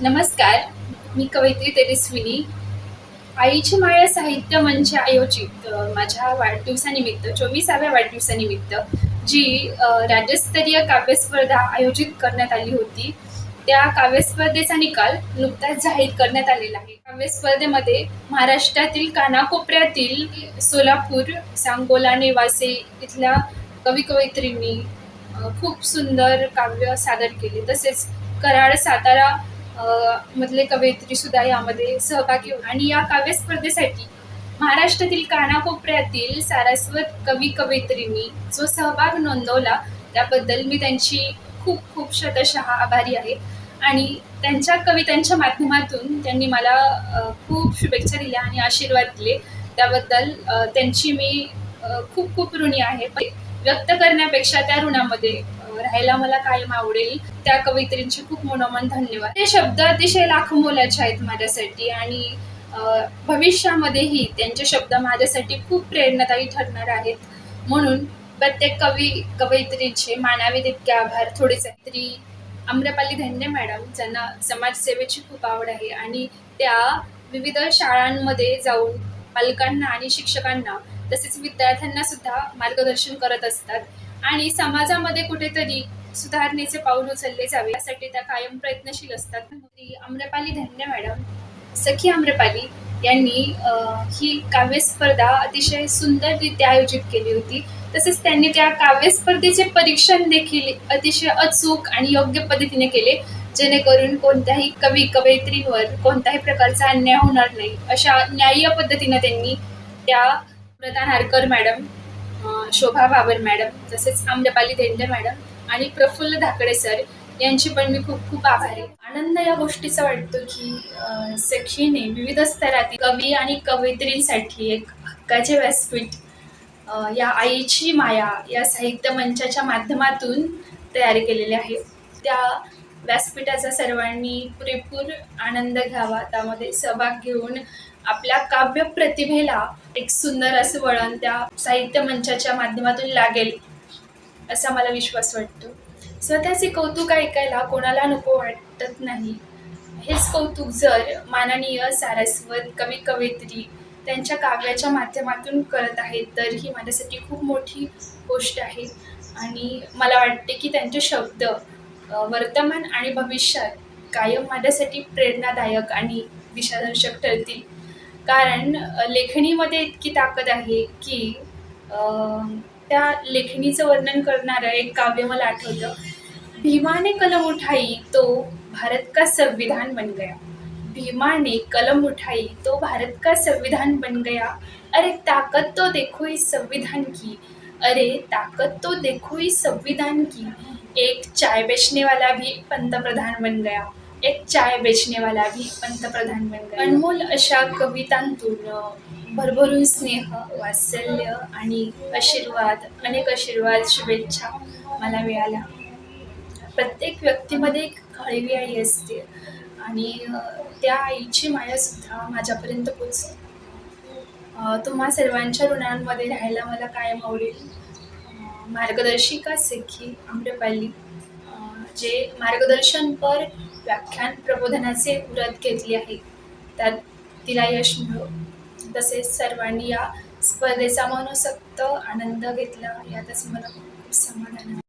नमस्कार मी कवयित्री तेजस्विनी. आईची माया साहित्य मंच आयोजित माझ्या वाढदिवसानिमित्त चोवीसाव्या वाढदिवसानिमित्त जी राज्यस्तरीय काव्यस्पर्धा आयोजित करण्यात आली होती. त्या काव्यस्पर्धेचा निकाल नुकताच जाहीर करण्यात आलेला आहे. काव्यस्पर्धेमध्ये महाराष्ट्रातील कानाकोपऱ्यातील सोलापूर सांगोला नेवासे इथल्या कवी कवयित्रींनी खूप सुंदर काव्य सादर केले. तसेच कराड सातारा मधले कवयित्री सुद्धा यामध्ये सहभागी होते आणि या काव्य स्पर्धेसाठी महाराष्ट्रातील कानाकोपऱ्यातील सारस्वत कवी कवयित्रींनी जो सहभाग नोंदवला त्याबद्दल मी त्यांची खूप खूप शतशः आभारी आहे. आणि त्यांच्या कवितांच्या माध्यमातून त्यांनी मला खूप शुभेच्छा दिल्या आणि आशीर्वाद दिले. त्याबद्दल त्यांची मी खूप खूप ऋणी आहे. व्यक्त करण्यापेक्षा त्या ऋणामध्ये राहायला मला कायम आवडेल. त्या कवयित्रींचे खूप मनोमन धन्यवाद. ते शब्द अतिशय लाख मोलाचे आहेत माझ्यासाठी आणि भविष्यामध्येही त्यांचे शब्द माझ्यासाठी खूप प्रेरणादायी ठरणार आहेत. म्हणून प्रत्येक कवी कवयित्रीचे मानावे तितके आभार. थोडेच तरी आम्रपाली धन्य मॅडम ज्यांना समाजसेवेची खूप आवड आहे आणि त्या विविध शाळांमध्ये जाऊन पालकांना आणि शिक्षकांना तसेच विद्यार्थ्यांना सुद्धा मार्गदर्शन करत असतात. आणि समाजामध्ये कुठेतरी सुधारणेचे पाऊल उचलले जावे यासाठी त्या कायम प्रयत्नशील असतात. आम्रपाली धन्य मॅडम. सखी आम्रपाली यांनी ही काव्य स्पर्धा अतिशय सुंदररित्या आयोजित केली होती. तसेच त्यांनी त्या काव्य स्पर्धेचे परीक्षण देखील अतिशय अचूक आणि योग्य पद्धतीने केले जेणेकरून कोणत्याही कवी कवयित्रीवर कोणत्याही प्रकारचा अन्याय होणार नाही अशा न्याय्य पद्धतीनं त्यांनी त्या प्रधान हारकर मॅडम शोभा बाबर मॅडम तसेच आम्रपाली धेंडे मॅडम आणि प्रफुल्ल धाकडे सर यांची पण मी खूप खूप आभारी आनंद या गोष्टीचा वाटतो की सखीने विविध स्तरातील कवी आणि कवयित्रींसाठी एक हक्काचे व्यासपीठ या आईची माया या साहित्य मंचाच्या माध्यमातून तयार केलेले आहे. त्या व्यासपीठाचा सर्वांनी पुरेपूर आनंद घ्यावा. त्यामध्ये सहभाग घेऊन आपल्या काव्य प्रतिभेला एक सुंदर असं वळण त्या साहित्य मंचाच्या माध्यमातून लागेल असा मला विश्वास वाटतो. स्वतःचे कौतुक ऐकायला कोणाला नको वाटत नाही. हेच कौतुक जर माननीय सारस्वत कवी कवयित्री त्यांच्या काव्याच्या माध्यमातून करत आहेत तर ही माझ्यासाठी खूप मोठी गोष्ट आहे. आणि मला वाटते की त्यांचे शब्द वर्तमान आणि भविष्यात कायम माझ्यासाठी प्रेरणादायक आणि दिशादर्शक ठरतील. कारण लेखणीमध्ये इतकी ताकद आहे की त्या लेखणीचं वर्णन करणारं एक काव्य मला आठवतं. भीमाने कलम उठाई तो भारत का संविधान बन गया. भीमाने कलम उठाई तो भारत का संविधान बन गया. अरे ताकत तो देखो इस संविधान की. अरे ताकत तो देखो इस संविधान की. एक चाय बेचने वाला भी पंतप्रधान बन गया. एक चाय बेचने वाला भी पंतप्रधान बन अनमोल अशा कवितांतून भरभरून स्नेह वात्सल्य आणि आशीर्वाद अनेक आशीर्वाद शुभेच्छा मला मिळाल्या. प्रत्येक व्यक्तीमध्ये एक खळवी आई असते आणि त्या आईची मायासुद्धा माझ्यापर्यंत पोचते तुम्हा सर्वांच्या ऋणांमध्ये राहायला मला कायम आवडेल. मार्गदर्शिका सिखी आम्रपाली जे मार्गदर्शनपर व्याख्यान प्रबोधनाचे व्रत घेतले आहे. त्यात तिला यश मिळो. तसेच सर्वांनी या स्पर्धेचा मनोसक्त आनंद घेतला. यातच मला खूप समाधान आहे